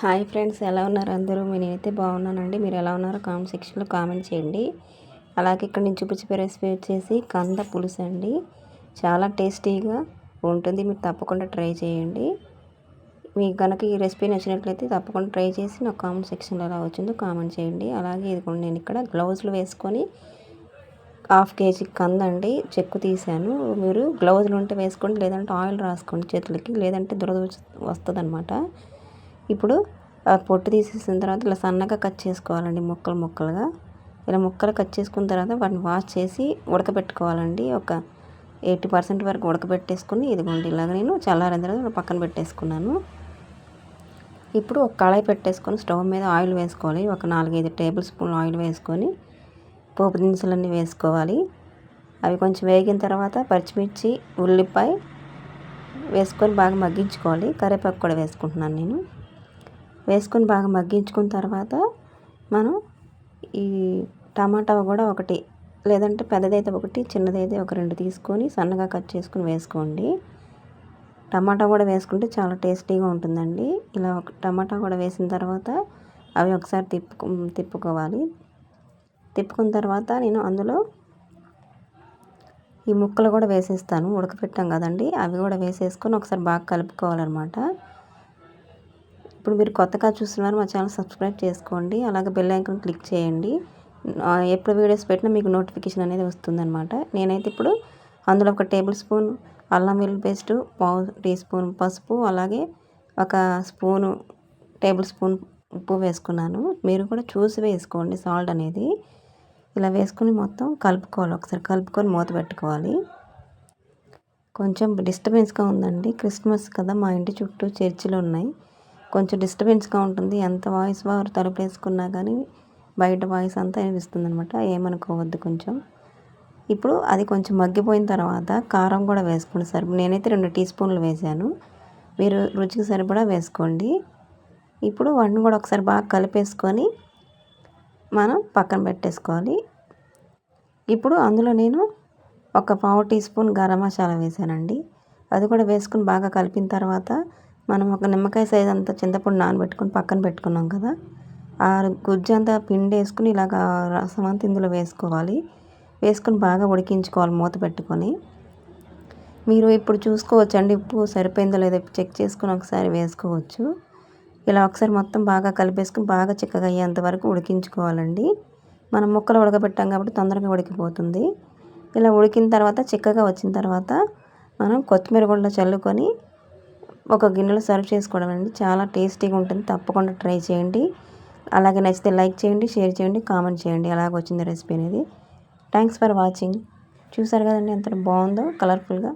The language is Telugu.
హాయ్ ఫ్రెండ్స్ ఎలా ఉన్నారు అందరూ? నేనైతే బాగున్నానండి. మీరు ఎలా ఉన్నారో కామెంట్ సెక్షన్లో కామెంట్ చేయండి. అలాగే ఇక్కడ నేను చూపించే రెసిపీ వచ్చేసి కంద పులుసు అండి. చాలా టేస్టీగా ఉంటుంది. మీరు తప్పకుండా ట్రై చేయండి. మీకు కనుక ఈ రెసిపీ నచ్చినట్లయితే తప్పకుండా ట్రై చేసి నాకు కామెంట్ సెక్షన్లో ఎలా వచ్చిందో కామెంట్ చేయండి. అలాగే ఇది కూడా నేను ఇక్కడ గ్లౌజులు వేసుకొని హాఫ్ కేజీ కంద అండి చెక్కు తీశాను. మీరు గ్లౌజులు ఉంటే వేసుకోండి లేదంటే ఆయిల్ రాసుకోండి చేతులకి లేదంటే దురద వస్తుంది అనమాట ఇప్పుడు పొట్టు తీసేసిన తర్వాత ఇలా సన్నగా కట్ చేసుకోవాలండి ముక్కలు ముక్కలుగా. ఇలా ముక్కలు కట్ చేసుకున్న తర్వాత వాటిని వాష్ చేసి ఉడకబెట్టుకోవాలండి. ఒక ఎయిటీ పర్సెంట్ వరకు ఉడకబెట్టేసుకుని ఇదిగోండి ఇలాగ నేను చల్లారిన తర్వాత పక్కన పెట్టేసుకున్నాను. ఇప్పుడు ఒక కళాయి పెట్టేసుకొని స్టవ్ మీద ఆయిల్ వేసుకోవాలి. ఒక నాలుగైదు టేబుల్ స్పూన్ ఆయిల్ వేసుకొని పోపు దినుసులన్నీ వేసుకోవాలి. అవి కొంచెం వేగిన తర్వాత పచ్చిమిర్చి ఉల్లిపాయ వేసుకొని బాగా మగ్గించుకోవాలి. కరివేపాకు కూడా వేసుకుంటున్నాను నేను. వేసుకొని బాగా మగ్గించుకున్న తర్వాత మనం ఈ టమాటా కూడా ఒకటి లేదంటే పెద్దదైతే ఒకటి చిన్నదైతే ఒక రెండు తీసుకొని సన్నగా కట్ చేసుకుని వేసుకోండి. టమాటా కూడా వేసుకుంటే చాలా టేస్టీగా ఉంటుందండి. ఇలా ఒక టమాటా కూడా వేసిన తర్వాత అవి ఒకసారి తిప్పుకు తిప్పుకోవాలి. తిప్పుకున్న తర్వాత నేను అందులో ఈ ముక్కలు కూడా వేసేస్తాను. ఉడకపెట్టాం కదండి అవి కూడా వేసేసుకొని ఒకసారి బాగా కలుపుకోవాలన్నమాట. ఇప్పుడు మీరు కొత్తగా చూస్తున్నారు మా ఛానల్ సబ్స్క్రైబ్ చేసుకోండి. అలాగే బెల్ ఐకాన్ క్లిక్ చేయండి. ఎప్పుడు వీడియోస్ పెట్టినా మీకు నోటిఫికేషన్ అనేది వస్తుందన్నమాట. నేనైతే ఇప్పుడు అందులో ఒక టేబుల్ స్పూన్ అల్లం వెల్లుల్లి పేస్ట్ పావు టీ స్పూన్ పసుపు అలాగే ఒక స్పూను టేబుల్ స్పూన్ ఉప్పు వేసుకున్నాను. మీరు కూడా చూసి వేసుకోండి సాల్ట్ అనేది. ఇలా వేసుకుని మొత్తం కలుపుకోవాలి. ఒకసారి కలుపుకొని మూత పెట్టుకోవాలి. కొంచెం డిస్టర్బెన్స్గా ఉందండి. క్రిస్మస్ కదా మా ఇంటి చుట్టూ చర్చిలు ఉన్నాయి. కొంచెం డిస్టర్బెన్స్గా ఉంటుంది. ఎంత వాయిస్ వారు తలుపు వేసుకున్నా కానీ బయట వాయిస్ అంతా వినిపిస్తుంది అనమాట ఏమనుకోవద్దు కొంచెం. ఇప్పుడు అది కొంచెం మగ్గిపోయిన తర్వాత కారం కూడా వేసుకోండి సార్. నేనైతే రెండు టీ స్పూన్లు వేసాను. మీరు రుచికి సరిపడా వేసుకోండి. ఇప్పుడు వాటిని కూడా ఒకసారి బాగా కలిపేసుకొని మనం పక్కన పెట్టేసుకోవాలి. ఇప్పుడు అందులో నేను ఒక పావు టీ స్పూన్ గరం మసాలా వేసానండి. అది కూడా వేసుకుని బాగా కలిపిన తర్వాత మనం ఒక నిమ్మకాయ సైజ్ అంత చింతపండు నానబెట్టుకొని పక్కన పెట్టుకున్నాం కదా ఆ గుజ్జు అంతా పిండి వేసుకుని ఇలాగ రసం అంతా ఇందులో వేసుకోవాలి. వేసుకొని బాగా ఉడికించుకోవాలి మూత పెట్టుకొని. మీరు ఇప్పుడు చూసుకోవచ్చండి ఉప్పు సరిపోయిందో లేదో చెక్ చేసుకుని ఒకసారి వేసుకోవచ్చు. ఇలా ఒకసారి మొత్తం బాగా కలిపేసుకుని బాగా చిక్కగా అయ్యేంత వరకు ఉడికించుకోవాలండి. మనం ముక్కలు ఉడకబెట్టాం కాబట్టి తొందరగా ఉడికిపోతుంది. ఇలా ఉడికిన తర్వాత చిక్కగా వచ్చిన తర్వాత మనం కొత్తిమీర కూడా చల్లుకొని ఒక గిన్నెలో సర్వ్ చేసుకోవడం అండి చాలా టేస్టీగా ఉంటుంది. తప్పకుండా ట్రై చేయండి. అలాగే నచ్చితే లైక్ చేయండి షేర్ చేయండి కామెంట్ చేయండి. అలాగ వచ్చింది రెసిపీ అనేది. Thanks for watching. చూసారు కదండి ఎంత బాగుందో కలర్ఫుల్గా.